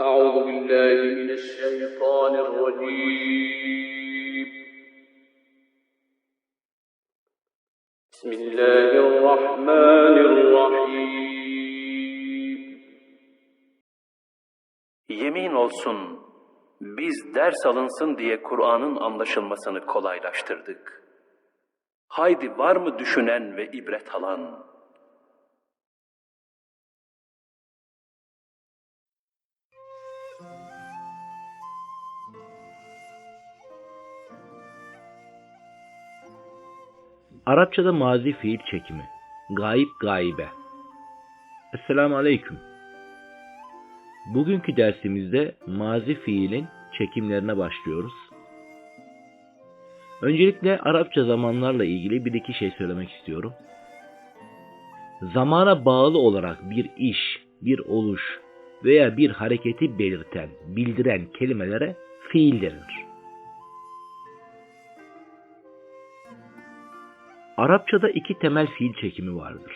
أعوذ بالله من الشيطان الرجيم بسم الله الرحمن الرحيم Yemin olsun biz ders alınsın diye Kur'an'ın anlaşılmasını kolaylaştırdık. Haydi var mı düşünen ve ibret alan? Arapçada mazi fiil çekimi. Gayip gaybe. Esselamu Aleyküm. Bugünkü dersimizde mazi fiilin çekimlerine başlıyoruz. Öncelikle Arapça zamanlarla ilgili bir iki şey söylemek istiyorum. Zamana bağlı olarak bir iş, bir oluş veya bir hareketi belirten, bildiren kelimelere fiil denir. Arapçada iki temel fiil çekimi vardır.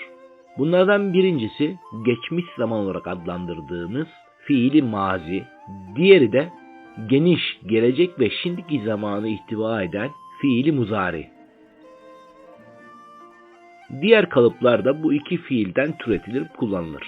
Bunlardan birincisi geçmiş zaman olarak adlandırdığımız fiili mazi, diğeri de geniş, gelecek ve şimdiki zamanı ihtiva eden fiili muzari. Diğer kalıplarda bu iki fiilden türetilir, kullanılır.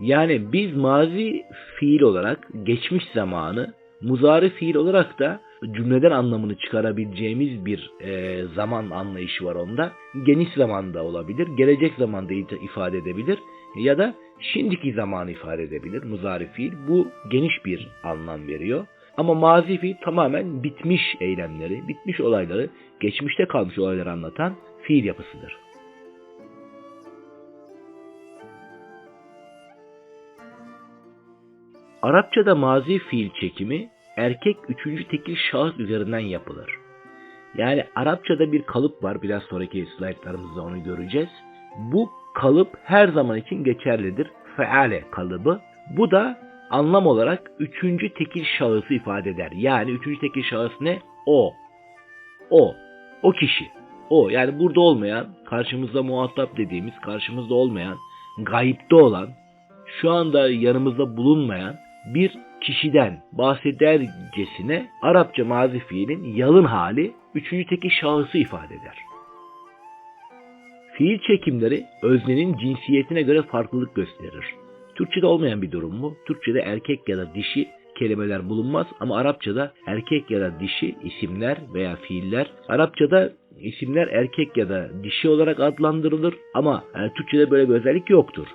Yani biz mazi fiil olarak geçmiş zamanı, muzari fiil olarak da cümleden anlamını çıkarabileceğimiz bir e, zaman anlayışı var onda. Geniş zamanda olabilir, gelecek zamanda ifade edebilir ya da şimdiki zamanı ifade edebilir muzari fiil. Bu geniş bir anlam veriyor. Ama mazi fiil tamamen bitmiş eylemleri, bitmiş olayları, geçmişte kalmış olayları anlatan fiil yapısıdır. Arapçada mazi fiil çekimi erkek üçüncü tekil şahıs üzerinden yapılır. Yani Arapçada bir kalıp var. Biraz sonraki slaytlarımızda onu göreceğiz. Bu kalıp her zaman için geçerlidir. Feale kalıbı. Bu da anlam olarak üçüncü tekil şahısı ifade eder. Yani üçüncü tekil şahıs ne? O. O. O kişi. O. Yani burada olmayan, karşımızda muhatap dediğimiz, karşımızda olmayan, gayipte olan, şu anda yanımızda bulunmayan bir kişiden bahsedercesine Arapça mazi fiilin yalın hali üçüncü teki şahısı ifade eder. Fiil çekimleri öznenin cinsiyetine göre farklılık gösterir. Türkçe'de olmayan bir durum bu. Türkçe'de erkek ya da dişi kelimeler bulunmaz ama Arapçada erkek ya da dişi isimler veya fiiller Arapçada isimler erkek ya da dişi olarak adlandırılır ama e, Türkçe'de böyle bir özellik yoktur.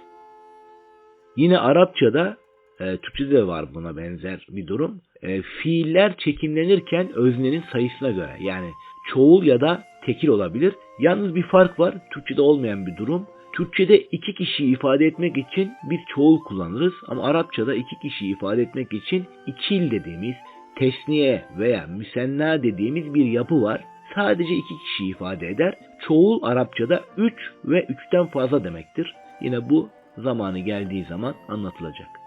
Yine Arapçada e, Türkçe'de de var buna benzer bir durum. E, fiiller çekimlenirken öznenin sayısına göre yani çoğul ya da tekil olabilir. Yalnız bir fark var. Türkçe'de olmayan bir durum. Türkçe'de iki kişiyi ifade etmek için bir çoğul kullanırız ama Arapçada iki kişiyi ifade etmek için ikil dediğimiz tesniye veya müsenna dediğimiz bir yapı var. Sadece iki kişiyi ifade eder. Çoğul Arapçada üç ve üçten fazla demektir. Yine bu zamanı geldiği zaman anlatılacak.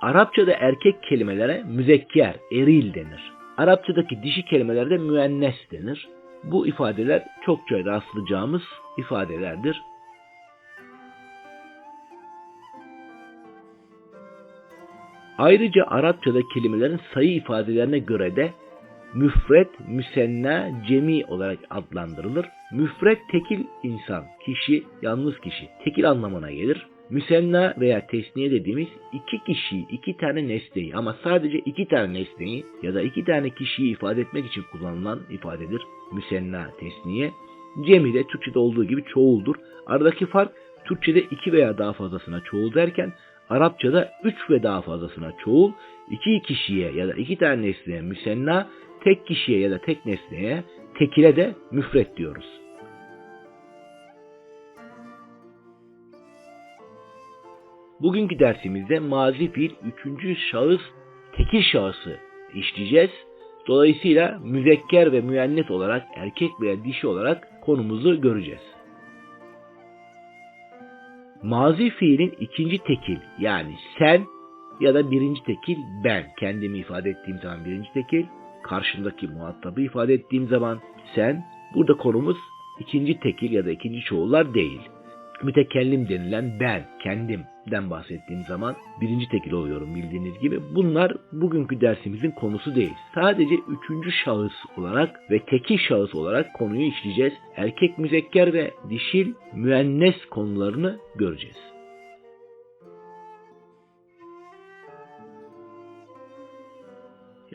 Arapçada erkek kelimelere müzekker, eril denir. Arapçadaki dişi kelimelerde müennes denir. Bu ifadeler çokça rastlayacağımız ifadelerdir. Ayrıca Arapçada kelimelerin sayı ifadelerine göre de müfret, müsenna, cemi olarak adlandırılır. Müfret tekil insan, kişi, yalnız kişi, tekil anlamına gelir. Müsenna veya tesniye dediğimiz iki kişiyi, iki tane nesneyi ama sadece iki tane nesneyi ya da iki tane kişiyi ifade etmek için kullanılan ifadedir. Müsenna, tesniye. Cemi de Türkçe'de olduğu gibi çoğuldur. Aradaki fark Türkçe'de iki veya daha fazlasına çoğul derken Arapçada üç ve daha fazlasına çoğul, iki kişiye ya da iki tane nesneye müsenna, tek kişiye ya da tek nesneye, tekile de müfret diyoruz. Bugünkü dersimizde mazi fiil üçüncü şahıs tekil şahısı işleyeceğiz. Dolayısıyla müzekker ve müennes olarak erkek veya dişi olarak konumuzu göreceğiz. Mazi fiilin ikinci tekil yani sen ya da birinci tekil ben kendimi ifade ettiğim zaman birinci tekil karşımdaki muhatabı ifade ettiğim zaman sen burada konumuz ikinci tekil ya da ikinci çoğullar değil. Mütekellim denilen ben, kendimden bahsettiğim zaman birinci tekil oluyorum bildiğiniz gibi. Bunlar bugünkü dersimizin konusu değil. Sadece üçüncü şahıs olarak ve tekil şahıs olarak konuyu işleyeceğiz. Erkek müzekker ve dişil müennes konularını göreceğiz.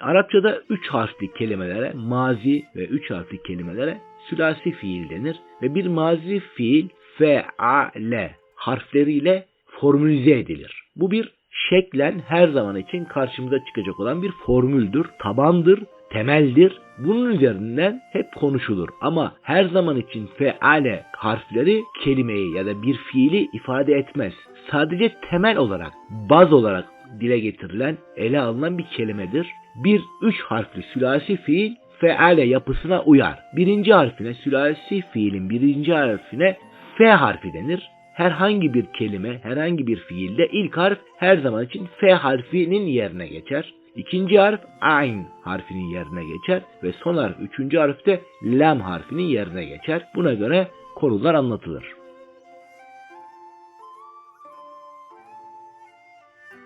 Arapçada üç harfli kelimelere mazi ve üç harfli kelimelere sülasi fiil denir ve bir mazi fiil feale harfleriyle formülize edilir. Bu bir şeklen her zaman için karşımıza çıkacak olan bir formüldür, tabandır, temeldir. Bunun üzerinden hep konuşulur. Ama her zaman için feale harfleri kelimeyi ya da bir fiili ifade etmez. Sadece temel olarak, baz olarak dile getirilen, ele alınan bir kelimedir. Bir üç harfli sülasi fiil feale yapısına uyar. Birinci harfine, sülasi fiilin birinci harfine F harfi denir. Herhangi bir kelime, herhangi bir fiilde ilk harf her zaman için F harfinin yerine geçer. İkinci harf ayn harfinin yerine geçer ve son harf üçüncü harfte lam harfinin yerine geçer. Buna göre konular anlatılır.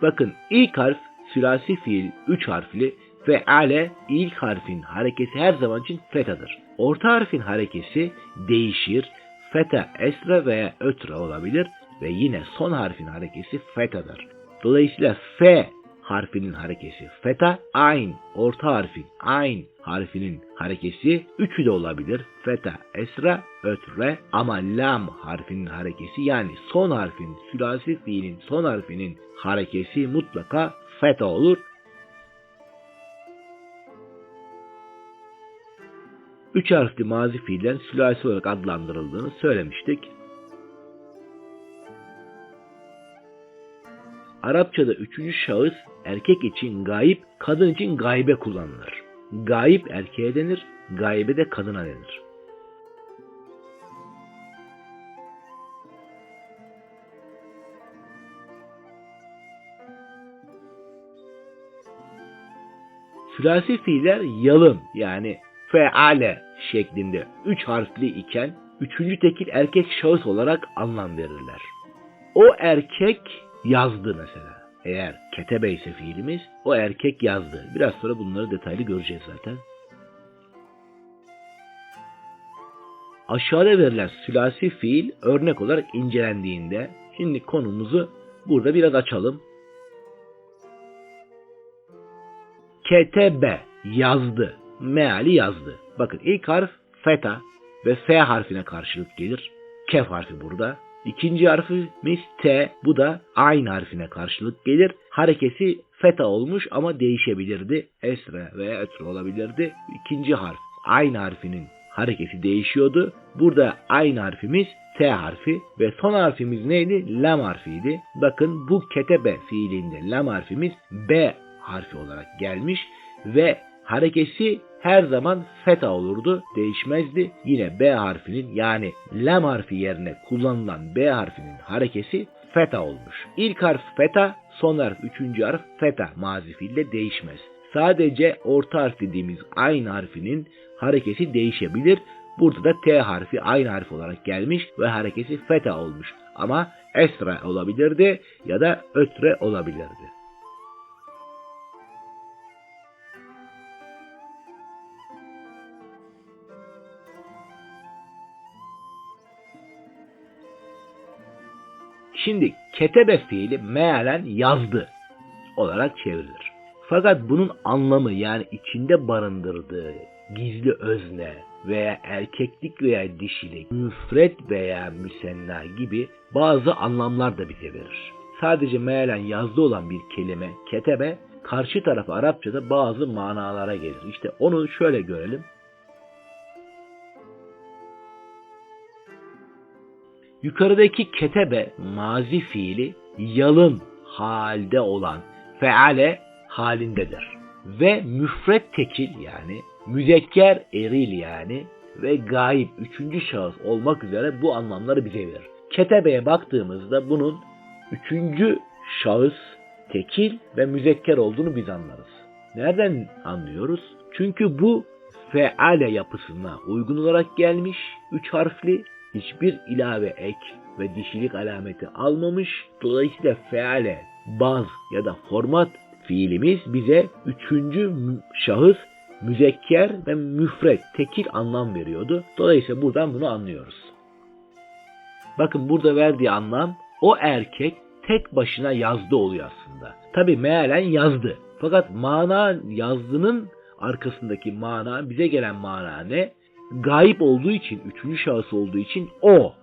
Bakın ilk harf sülasi fiil 3 harfli ve ale ilk harfin harekesi her zaman için fetadır. Orta harfin harekesi değişir. Feta esre veya ötre olabilir ve yine son harfin harekesi fetadır. Dolayısıyla f harfinin harekesi feta, ayn orta harfin ayn harfinin harekesi üçü de olabilir. Feta, esra, ötre ama lam harfinin harekesi yani son harfin sülasi fiilin son harfinin harekesi mutlaka feta olur. Üç harfli mazi fiillerin sülasi olarak adlandırıldığını söylemiştik. Arapçada üçüncü şahıs erkek için gayip, kadın için gaybe kullanılır. Gayip erkeğe denir, gaybe de kadına denir. Sülasi fiiller yalın yani feale şeklinde üç harfli iken üçüncü tekil erkek şahıs olarak anlam verirler. O erkek yazdı mesela. Eğer ketebe ise fiilimiz o erkek yazdı. Biraz sonra bunları detaylı göreceğiz zaten. Aşağıda verilen sülasi fiil örnek olarak incelendiğinde şimdi konumuzu burada biraz açalım. Ketebe yazdı. Meali yazdı. Bakın ilk harf feta ve F harfine karşılık gelir. Kef harfi burada. İkinci harfimiz T. Bu da ayn harfine karşılık gelir. Harekesi feta olmuş ama değişebilirdi. Esre veya ötre olabilirdi. İkinci harf ayn harfinin harekesi değişiyordu. Burada ayn harfimiz T harfi ve son harfimiz neydi? Lam harfiydi. Bakın bu ketebe fiilinde lam harfimiz B harfi olarak gelmiş ve harekesi her zaman feta olurdu, değişmezdi. Yine B harfinin yani lam harfi yerine kullanılan B harfinin harekesi feta olmuş. İlk harf feta, son harf üçüncü harf feta mazi değişmez. Sadece orta harf dediğimiz aynı harfinin harekesi değişebilir. Burada da T harfi aynı harf olarak gelmiş ve harekesi feta olmuş. Ama esra olabilirdi ya da ötre olabilirdi. Şimdi ketebe fiili mealen yazdı olarak çevrilir. Fakat bunun anlamı yani içinde barındırdığı gizli özne veya erkeklik veya dişilik, müfret veya müsenna gibi bazı anlamlar da bize verir. Sadece mealen yazdı olan bir kelime ketebe karşı tarafı Arapçada bazı manalara gelir. İşte onu şöyle görelim. Yukarıdaki ketebe mazi fiili yalın halde olan feale halindedir. Ve müfret tekil yani müzekker eril yani ve gayip üçüncü şahıs olmak üzere bu anlamları bize verir. Ketebeye baktığımızda bunun üçüncü şahıs tekil ve müzekker olduğunu biz anlarız. Nereden anlıyoruz? Çünkü bu feale yapısına uygun olarak gelmiş. Üç harfli hiçbir ilave ek ve dişilik alameti almamış. Dolayısıyla feale, baz ya da format fiilimiz bize üçüncü şahıs müzekker ve müfret, tekil anlam veriyordu. Dolayısıyla buradan bunu anlıyoruz. Bakın burada verdiği anlam o erkek tek başına yazdı oluyor aslında. Tabi mealen yazdı. Fakat mana yazdının arkasındaki mana, bize gelen mana ne? Gayip olduğu için, üçüncü şahıs olduğu için o.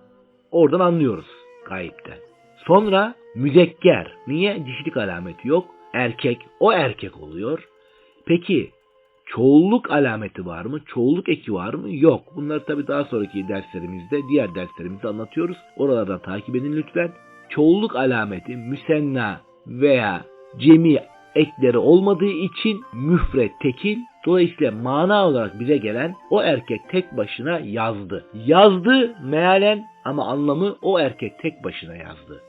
Oradan anlıyoruz gayipten. Sonra müzekker. Niye? Dişilik alameti yok. Erkek. O erkek oluyor. Peki çoğulluk alameti var mı? Çoğulluk eki var mı? Yok. Bunları tabi daha sonraki derslerimizde, diğer derslerimizde anlatıyoruz. Oralardan takip edin lütfen. Çoğulluk alameti müsenna veya cemi ekleri olmadığı için müfret tekil. Dolayısıyla mana olarak bize gelen o erkek tek başına yazdı. Yazdı mealen ama anlamı o erkek tek başına yazdı.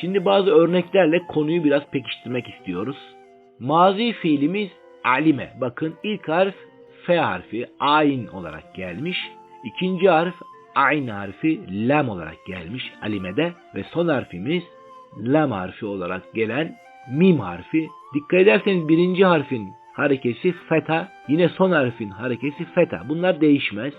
Şimdi bazı örneklerle konuyu biraz pekiştirmek istiyoruz. Mazi fiilimiz alime. Bakın ilk harf F harfi ayn olarak gelmiş. İkinci harf ayn harfi lam olarak gelmiş alimede ve son harfimiz lam harfi olarak gelen mim harfi. Dikkat ederseniz birinci harfin harekesi feta, yine son harfin harekesi feta. Bunlar değişmez.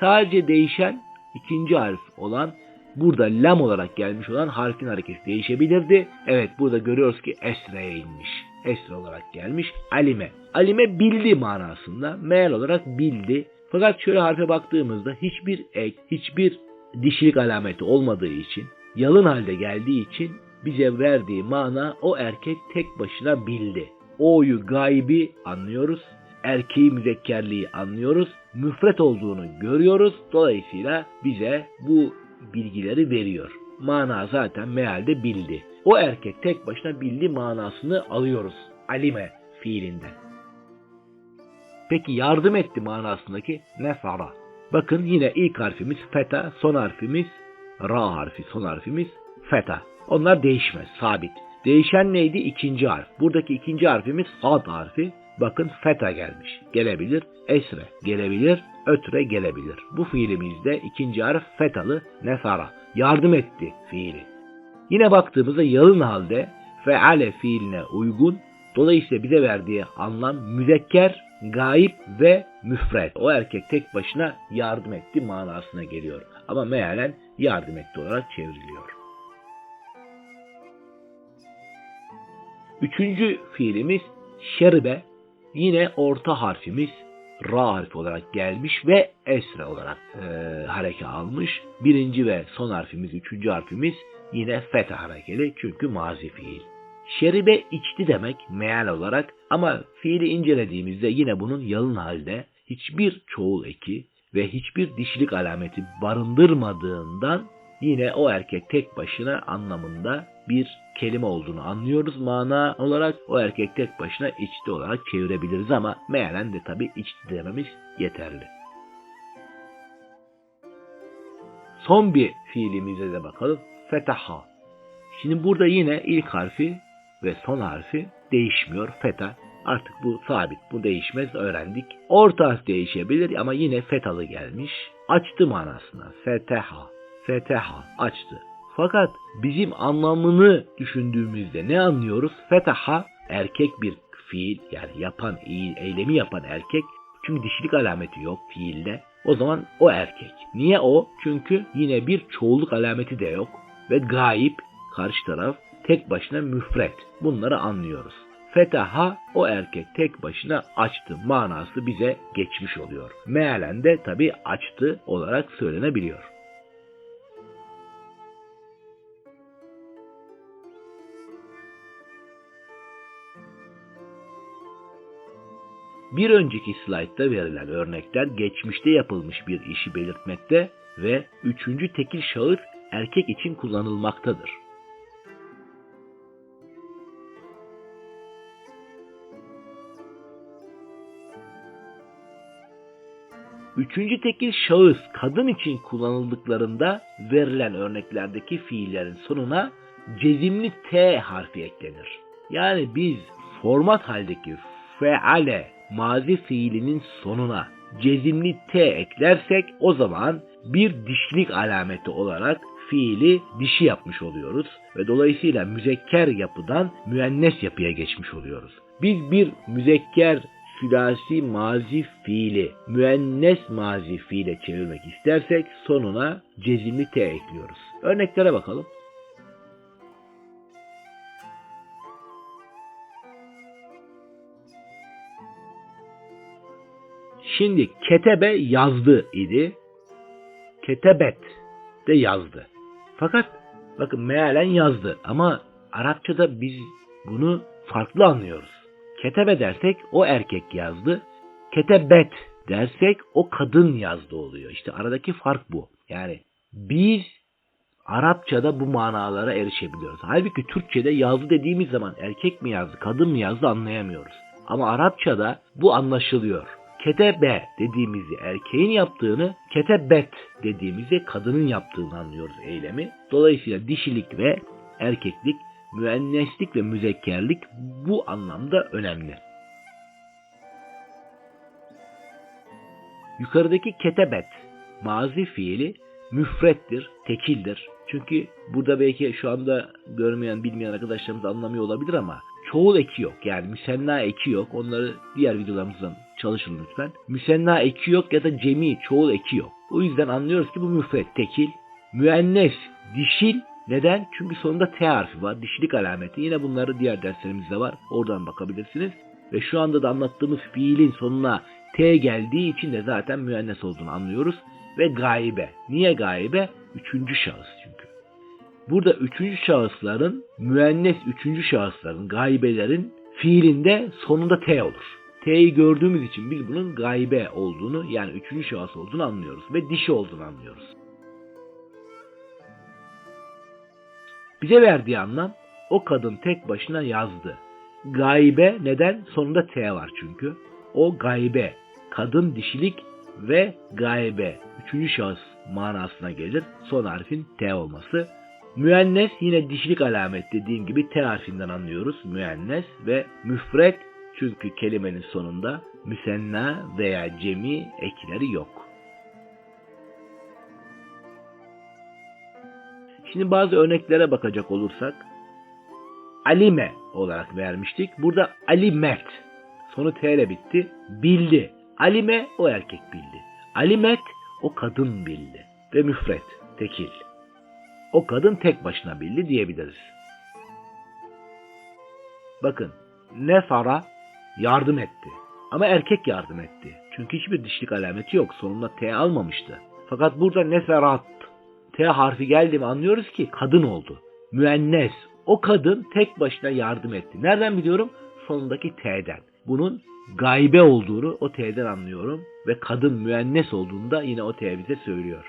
Sadece değişen ikinci harf olan burada lam olarak gelmiş olan harfin hareketi değişebilirdi. Evet burada görüyoruz ki esreye inmiş. Esre olarak gelmiş. Alime. Alime bildi manasında. Meal olarak bildi. Fakat şöyle harfe baktığımızda hiçbir ek, hiçbir dişilik alameti olmadığı için, yalın halde geldiği için bize verdiği mana o erkek tek başına bildi. O'yu gaybi anlıyoruz. Erkeği müzekkerliği anlıyoruz. Müfret olduğunu görüyoruz. Dolayısıyla bize bu bilgileri veriyor. Mana zaten mealde bildi. O erkek tek başına bildi manasını alıyoruz. Alime fiilinden. Peki yardım etti manasındaki nefara. Bakın yine ilk harfimiz feta, son harfimiz ra harfi, son harfimiz feta. Onlar değişmez, sabit. Değişen neydi? İkinci harf. Buradaki ikinci harfimiz sad harfi. Bakın feta gelmiş. Gelebilir. Esre gelebilir. Ötre gelebilir. Bu fiilimizde ikinci harf fetalı nefara. Yardım etti fiili. Yine baktığımızda yalın halde feale fiiline uygun. Dolayısıyla bize verdiği anlam müzekker, gayip ve müfret. O erkek tek başına yardım etti manasına geliyor. Ama mealen yardım etti olarak çevriliyor. Üçüncü fiilimiz şerbe. Yine orta harfimiz ra harfi olarak gelmiş ve esre olarak e, hareke almış. Birinci ve son harfimiz, üçüncü harfimiz yine fetha harekeli çünkü mazi fiil. Şeribe içti demek meal olarak ama fiili incelediğimizde yine bunun yalın halde hiçbir çoğul eki ve hiçbir dişilik alameti barındırmadığından yine o erkek tek başına anlamında bir kelime olduğunu anlıyoruz. Mana olarak o erkek tek başına içti olarak çevirebiliriz ama mealen de tabi içti dememiz yeterli. Son bir fiilimize de bakalım. Fetaha. Şimdi burada yine ilk harfi ve son harfi değişmiyor. Feta. Artık bu sabit. Bu değişmez. Öğrendik. Orta harf değişebilir ama yine fetalı gelmiş. Açtı manasına. Feteha. Feteha. Açtı. Fakat bizim anlamını düşündüğümüzde ne anlıyoruz? Fetaha erkek bir fiil yani yapan, eylemi yapan erkek. Çünkü dişilik alameti yok fiilde. O zaman o erkek. Niye o? Çünkü yine bir çoğulluk alameti de yok. Ve gayip karşı taraf tek başına müfret. Bunları anlıyoruz. Fetaha o erkek tek başına açtı manası bize geçmiş oluyor. Mealen de tabi açtı olarak söylenebiliyor. Bir önceki slaytta verilen örnekler geçmişte yapılmış bir işi belirtmekte ve üçüncü tekil şahıs erkek için kullanılmaktadır. Üçüncü tekil şahıs kadın için kullanıldıklarında verilen örneklerdeki fiillerin sonuna cezimli T harfi eklenir. Yani biz format haldeki feale mazi fiilinin sonuna cezimli t eklersek o zaman bir dişlik alameti olarak fiili dişi yapmış oluyoruz ve dolayısıyla müzekker yapıdan müennes yapıya geçmiş oluyoruz. Biz bir müzekker sülasi mazi fiili müennes mazi fiile çevirmek istersek sonuna cezimli t ekliyoruz. Örneklere bakalım. Şimdi ketebe yazdı idi. Ketebet de yazdı. Fakat bakın mealen yazdı ama Arapçada biz bunu farklı anlıyoruz. Ketebe dersek o erkek yazdı. Ketebet dersek o kadın yazdı oluyor. İşte aradaki fark bu. Yani biz Arapçada bu manalara erişebiliyoruz. Halbuki Türkçe'de yazdı dediğimiz zaman erkek mi yazdı, kadın mı yazdı anlayamıyoruz. Ama Arapçada bu anlaşılıyor. Ketebe dediğimizi erkeğin yaptığını, ketebet dediğimizi kadının yaptığını anlıyoruz eylemi. Dolayısıyla dişilik ve erkeklik, müenneslik ve müzekkerlik bu anlamda önemli. Yukarıdaki ketebet mazi fiili müfrettir, tekildir. Çünkü burada belki şu anda görmeyen, bilmeyen arkadaşlarımız anlamıyor olabilir ama çoğul eki yok. Yani müsenna eki yok. Onları diğer videolarımızdan çalışın lütfen. Müsenna eki yok ya da cemi, çoğul eki yok. O yüzden anlıyoruz ki bu müfret, tekil. Müennes, dişil. Neden? Çünkü sonunda T harfi var. Dişilik alameti. Yine bunları diğer derslerimizde var. Oradan bakabilirsiniz. Ve şu anda da anlattığımız fiilin sonuna T geldiği için de zaten müennes olduğunu anlıyoruz. Ve gaibe. Niye gaibe? Üçüncü şahıs çünkü. Burada üçüncü şahısların, müennes üçüncü şahısların, gaibelerin fiilinde sonunda T olur. T'yi gördüğümüz için biz bunun gaibe olduğunu yani üçüncü şahıs olduğunu anlıyoruz ve dişi olduğunu anlıyoruz. Bize verdiği anlam o kadın tek başına yazdı. Gaibe neden? Sonunda T var çünkü. O gaibe, kadın dişilik ve gaibe, üçüncü şahıs manasına gelir. Son harfin T olması. Müennes yine dişilik alamet dediğim gibi T harfinden anlıyoruz. Müennes ve müfret çünkü kelimenin sonunda müsenna veya cemi ekleri yok. Şimdi bazı örneklere bakacak olursak alime olarak vermiştik. Burada alimet sonu T ile bitti. Bildi. Alime o erkek bildi. Alimet o kadın bildi. Ve müfret, tekil. O kadın tek başına bildi diyebiliriz. Bakın nefara yardım etti. Ama erkek yardım etti. Çünkü hiçbir dişlik alameti yok. Sonunda T almamıştı. Fakat burada neferat T harfi geldi mi anlıyoruz ki kadın oldu. Müennes. O kadın tek başına yardım etti. Nereden biliyorum? Sonundaki T'den. Bunun gaybe olduğunu o T'den anlıyorum. Ve kadın müennes olduğunda yine o T bize söylüyor.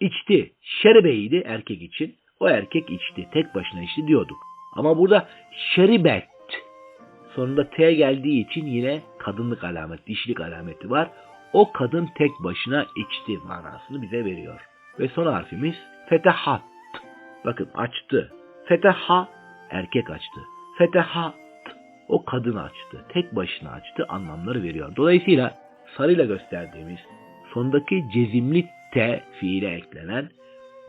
İçti. Şerbeydi erkek için. O erkek içti. Tek başına içti diyorduk. Ama burada şeribet sonunda T geldiği için yine kadınlık alamet, dişilik alameti var. O kadın tek başına içti manasını bize veriyor. Ve son harfimiz fetehat. Bakın açtı. Feteha erkek açtı. Fetehat o kadın açtı. Tek başına açtı anlamları veriyor. Dolayısıyla sarıyla gösterdiğimiz sondaki cezimli T fiile eklenen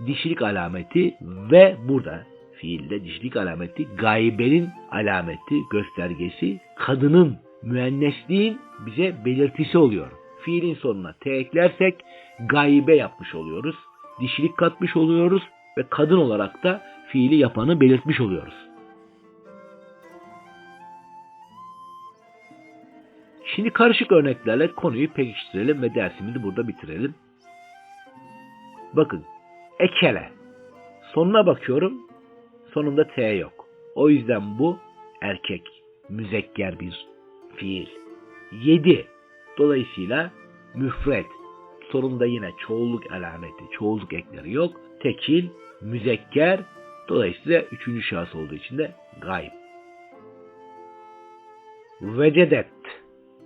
dişilik alameti ve burada fiilde dişilik alameti gaybenin alameti, göstergesi, kadının müennesliğin bize belirtisi oluyor. Fiilin sonuna T eklersek gaybe yapmış oluyoruz. Dişilik katmış oluyoruz ve kadın olarak da fiili yapanı belirtmiş oluyoruz. Şimdi karışık örneklerle konuyu pekiştirelim ve dersimizi burada bitirelim. Bakın, ekele. Sonuna bakıyorum, sonunda T yok. O yüzden bu erkek, müzekker bir fiil. Yedi. Dolayısıyla müfret. Sonunda yine çoğulluk alameti, çoğulluk ekleri yok. Tekil, müzekker. Dolayısıyla üçüncü şahıs olduğu için de gayb. Vecedet.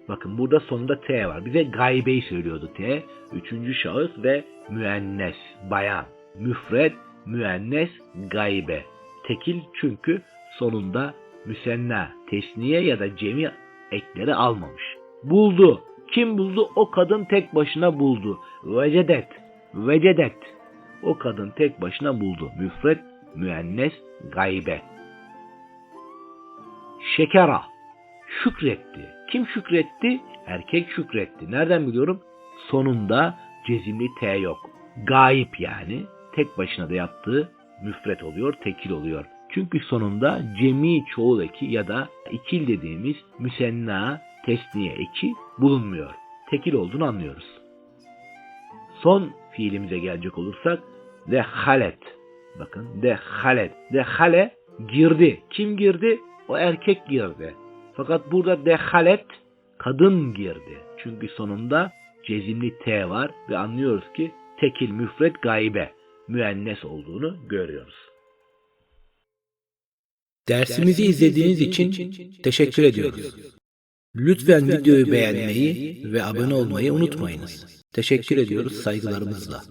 Bakın burada sonunda T var. Bize gaybeyi söylüyordu T. Üçüncü şahıs ve müennes, bayan. Müfred, müennes, gaybe. Tekil çünkü sonunda müsenna, tesniye ya da cemi ekleri almamış. Buldu. Kim buldu? O kadın tek başına buldu. Vecedet. Vecedet. O kadın tek başına buldu. Müfret, müennes, gaybe. Şekera. Şükretti. Kim şükretti? Erkek şükretti. Nereden biliyorum? Sonunda cezimli T yok. Gayip yani. Tek başına da yaptığı müfret oluyor, tekil oluyor. Çünkü sonunda cemi çoğul eki ya da ikil dediğimiz müsenna, tesniye eki bulunmuyor. Tekil olduğunu anlıyoruz. Son fiilimize gelecek olursak dehalet. Bakın dehalet. Dehale girdi. Kim girdi? O erkek girdi. Fakat burada dehalet kadın girdi. Çünkü sonunda cezimli T var ve anlıyoruz ki tekil müfret gaybe müennes olduğunu görüyoruz. Dersimizi izlediğiniz için teşekkür ediyoruz. Lütfen videoyu beğenmeyi ve abone olmayı unutmayınız. Teşekkür ediyoruz saygılarımızla.